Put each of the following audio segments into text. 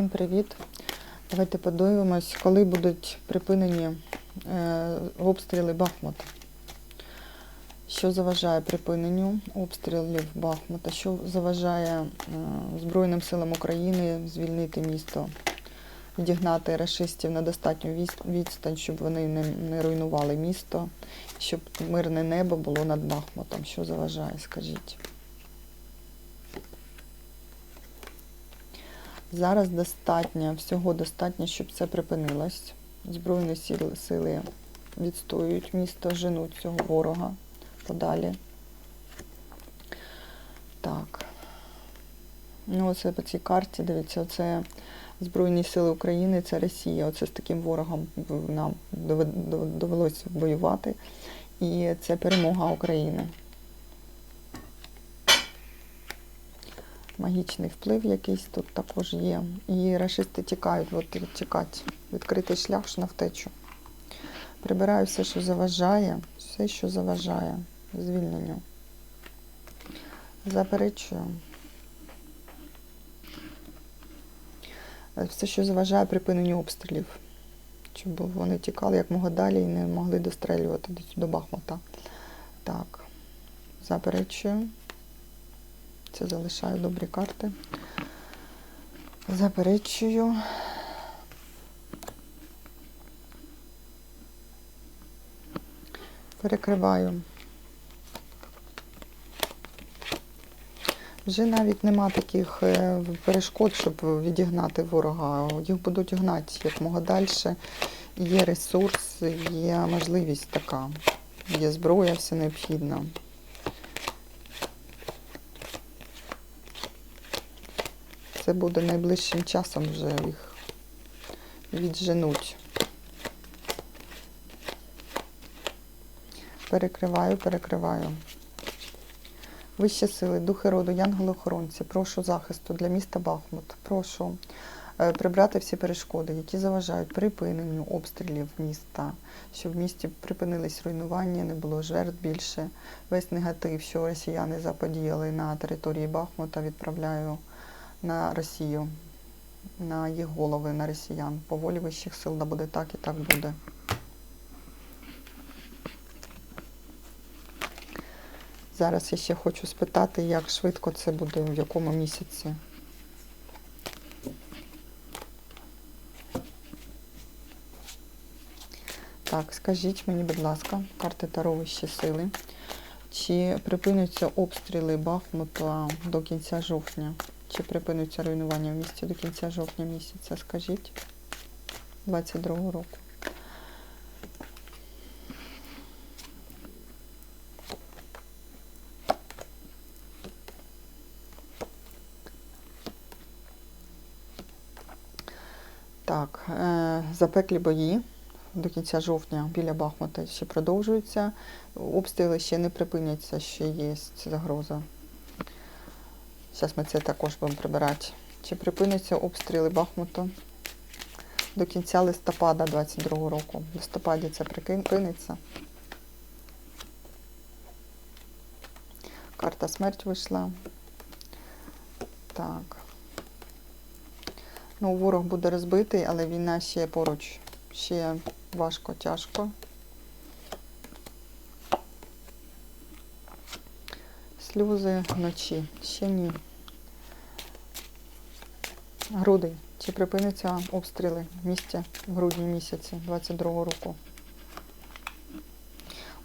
Всім привіт! Давайте подивимось, коли будуть припинені е, обстріли Бахмута. Що заважає припиненню обстрілів Бахмута? Що заважає е, Збройним силам України звільнити місто, відігнати рашистів на достатню відстань, щоб вони не, не руйнували місто, щоб мирне небо було над Бахмутом? Що заважає, скажіть? Зараз достатньо, всього достатньо, щоб це припинилось. Збройні сили, відстоюють місто, женуть цього ворога подалі. Так. Ну, оце по цій карті, дивіться, оце Збройні сили України, це Росія. Оце з таким ворогом нам довелося воювати. І це перемога України. Магічний вплив якийсь тут також є. І рашисти тікають, от тікати, відкритий шлях ж на втечу. Прибираю все, що заважає, все, що заважає звільненню. Заперечую. Все, що заважає припиненню обстрілів. Щоб вони тікали як мога далі і не могли дострелювати до, до Бахмута. Так, заперечую. Це залишаю добрі карти. Заперечую. Перекриваю. Вже навіть нема таких е, перешкод, щоб відігнати ворога. Їх будуть гнати якмога далі. Є ресурс, є можливість така. Є зброя, все необхідне. Це буде найближчим часом вже їх відженуть. Перекриваю, перекриваю. Вищі сили, духи роду, янголи-охоронці, прошу захисту для міста Бахмут. Прошу е, прибрати всі перешкоди, які заважають припиненню обстрілів міста, щоб в місті припинились руйнування, не було жертв більше. Весь негатив, що росіяни заподіяли на території Бахмута, відправляю на Росію, на їх голови, на росіян. По волі вищих сил да буде так і так буде. Зараз я ще хочу спитати, як швидко це буде, в якому місяці. Так, скажіть мені, будь ласка, карти Таро вищі сили. Чи припиняться обстріли Бахмута до кінця жовтня? Чи припиниться руйнування в місті до кінця жовтня місяця? Скажіть 22-го року. Так, е, запеклі бої до кінця жовтня біля Бахмута ще продовжуються. Обстріли ще не припиняться, ще є загроза. Зараз ми це також будемо прибирати. Чи припиняться обстріли Бахмута до кінця листопада 22 року? В листопаді це припиниться. Карта смерть вийшла. Так. Ну, ворог буде розбитий, але війна ще поруч. Ще важко, тяжко. Сльози вночі. Ще ні. Грудень. Чи припиняться обстріли в місті в грудні місяці 22-го року?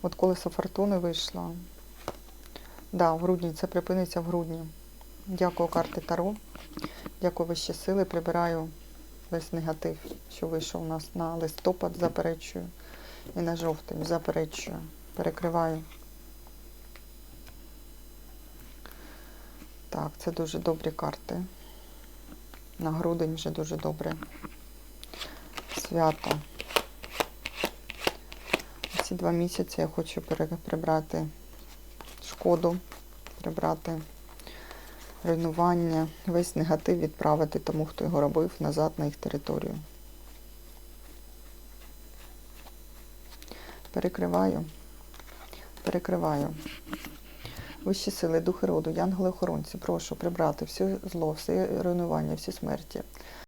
От колесо фортуни вийшло. Да, в грудні. Це припиниться в грудні. Дякую, карти Таро. Дякую вищі сили. Прибираю весь негатив, що вийшов у нас на листопад, заперечую. І на жовтень заперечую. Перекриваю. Так, це дуже добрі карти. На грудень вже дуже добре. Свято. Ці два місяці я хочу прибрати шкоду, прибрати руйнування, весь негатив відправити тому, хто його робив, назад на їх територію. Перекриваю. Перекриваю. Вищі сили, духи роду, янголи-охоронці, прошу прибрати все зло, все руйнування, всі смерті.